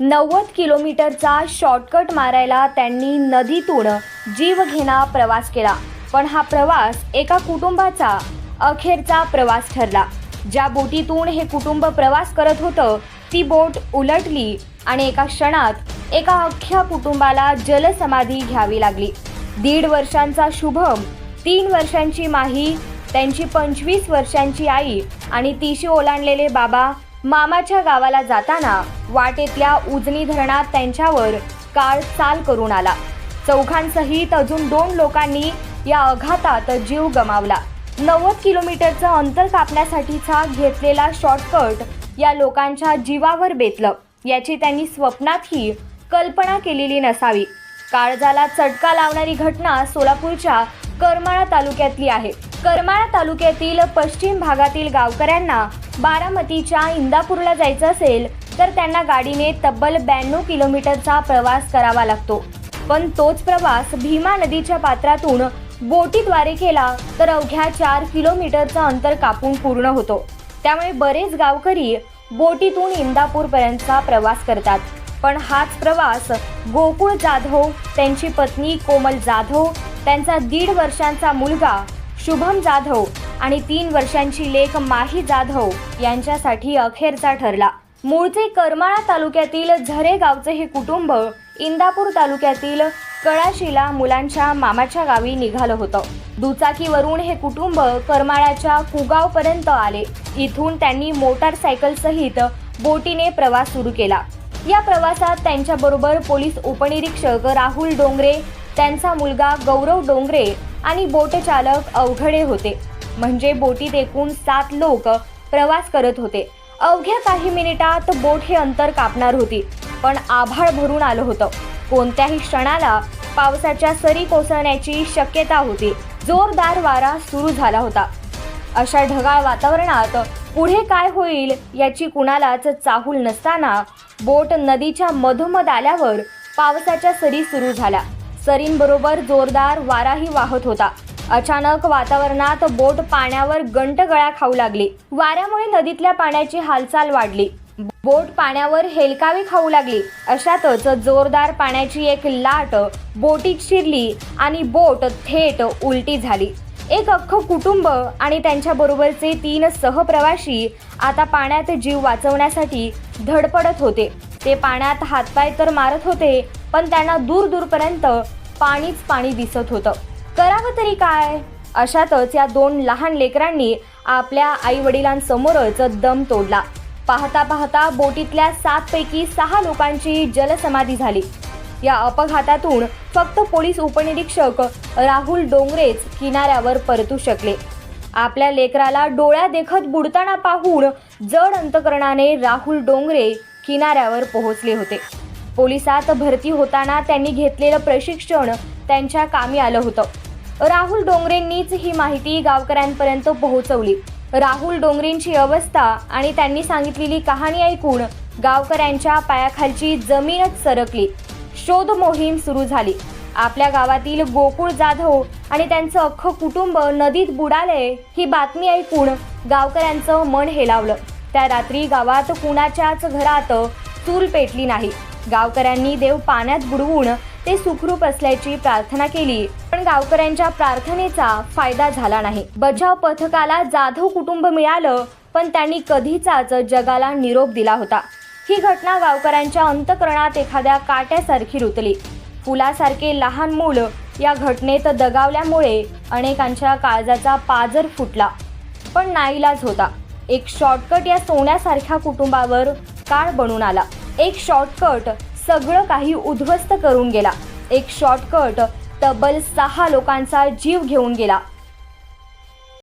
नव्वद किलोमीटरचा शॉर्टकट मारायला त्यांनी नदीतून जीवघेणा प्रवास केला. पण हा प्रवास एका कुटुंबाचा अखेरचा प्रवास ठरला. ज्या बोटीतून हे कुटुंब प्रवास करत होतं ती बोट उलटली आणि एका क्षणात एका अख्ख्या कुटुंबाला जलसमाधी घ्यावी लागली. दीड वर्षांचा शुभम तीन वर्षांची माही त्यांची पंचवीस वर्षांची आई आणि तिशी ओलांडलेले बाबा मामाच्या गावाला जाताना वाटेतल्या उजनी धरणात त्यांच्यावर काळ चाल करून आला. चौघांसहित अजून दोन लोकांनी या अपघातात जीव गमावला. नव्वद किलोमीटरचं अंतर कापण्यासाठीचा घेतलेला शॉर्टकट या लोकांच्या जीवावर बेतलं. याची त्यांनी स्वप्नातही कल्पना केलेली नसावी. काळजाला चटका लावणारी घटना सोलापूरच्या करमाळा तालुक्यातली आहे. करमाळा तालुक्यातील पश्चिम भागातील गावकऱ्यांना बारामतीच्या इंदापूरला जायचं असेल तर त्यांना गाडीने तब्बल ब्याण्णव किलोमीटरचा प्रवास करावा लागतो. पण तोच प्रवास भीमा नदीच्या पात्रातून बोटीद्वारे केला तर अवघ्या चार किलोमीटरचं अंतर कापून पूर्ण होतो. त्यामुळे बरेच गावकरी बोटीतून इंदापूरपर्यंतचा प्रवास करतात. पण हाच प्रवास गोकुळ जाधव त्यांची पत्नी कोमल जाधव त्यांचा दीड वर्षांचा मुलगा शुभम जाधव आणि तीन वर्षांची लेख माही जाधव यांच्यासाठी अखेरचा ठरला. मूळचे करमाळा तालुक्यातील झरे गावचे हे कुटुंब इंदापूर तालुक्यातील कळाशीला मुलांच्या मामाच्या गावी निघालं होतं. दुचाकीवरून हे कुटुंब करमाळ्याच्या कुगावपर्यंत आले. इथून त्यांनी मोटारसायकल सहित बोटीने प्रवास सुरू केला. या प्रवासात त्यांच्याबरोबर पोलीस उपनिरीक्षक राहुल डोंगरे त्यांचा मुलगा गौरव डोंगरे आणि बोटचालक अवघडे होते. म्हणजे बोटीत एकूण सात लोक प्रवास करत होते. अवघ्या काही मिनिटात बोट हे अंतर कापणार होती पण आभाळ भरून आलं होतं. कोणत्याही क्षणाला पावसाच्या सरी कोसळण्याची शक्यता होती. जोरदार वारा सुरू झाला होता. अशा ढगाळ वातावरणात पुढे काय होईल याची कुणालाच चाहूल नसताना बोट नदीच्या मधोमध आल्यावर पावसाच्या सरी सुरू झाल्या. सरींबरोबर जोरदार वाराही वाहत होता. अचानक वातावरणात बोट पाण्यावर गंटगळा खाऊ लागली. वाऱ्यामुळे नदीतल्या पाण्याची हालचाल वाढली. बोट पाण्यावर हेलकावी खाऊ लागली. अशातच जोरदार पाण्याची एक लाट बोटीत शिरली आणि बोट थेट उलटी झाली. एक अख्खं कुटुंब आणि त्यांच्याबरोबरचे तीन सहप्रवाशी आता पाण्यात जीव वाचवण्यासाठी धडपडत होते. ते पाण्यात हातपाय तर मारत होते पण त्यांना दूर दूरपर्यंत पाणीच पाणी दिसत होतं. करावं तरी काय? अशातच या दोन लहान लेकरांनी आपल्या आई वडिलांसमोरच दम तोडला. पाहता पाहता बोटीतल्या सात पैकी सहा लोकांची जलसमाधी झाली. या अपघातातून फक्त पोलीस उपनिरीक्षक राहुल डोंगरेच किनाऱ्यावर परतू शकले. आपल्या लेकराला डोळ्या देखत बुडताना पाहून जड अंतकरणाने राहुल डोंगरे किनाऱ्यावर पोहोचले होते. पोलिसात भरती होताना त्यांनी घेतलेलं प्रशिक्षण त्यांच्या कामी आलं होतं. राहुल डोंगरेंनीच ही माहिती गावकऱ्यांपर्यंत पोहोचवली. राहुल डोंगरेंची अवस्था आणि त्यांनी सांगितलेली कहाणी ऐकून गावकऱ्यांच्या पायाखालची जमीनच सरकली. शोध मोहीम सुरू झाली. आपल्या गावातील गोकुळ जाधव आणि त्यांचं अख्खं कुटुंब नदीत बुडाले ही बातमी ऐकून गावकऱ्यांचं मन हेलावलं. त्या रात्री गावात कुणाच्याच घरात चूल पेटली नाही. गावकऱ्यांनी देव पाण्यात बुडवून ते सुखरूप असल्याची प्रार्थना केली. पण गावकऱ्यांच्या प्रार्थनेचा फायदा झाला नाही. बचाव पथकाला जाधव कुटुंब मिळालं पण त्यांनी कधीचाच जगाला निरोप दिला होता. ही घटना गावकऱ्यांच्या अंतकरणात एखाद्या काट्यासारखी रुतली. फुलासारखे लहान मूल या घटनेत दगावल्यामुळे अनेकांच्या काळजाचा पाजर फुटला. पण नाईलाज होता. एक शॉर्टकट या सोन्यासारख्या कुटुंबावर काळ बनून आला. एक शॉर्टकट सगळं काही उद्ध्वस्त करून गेला. एक शॉर्टकट तब्बल सहा लोकांचा जीव घेऊन गेला.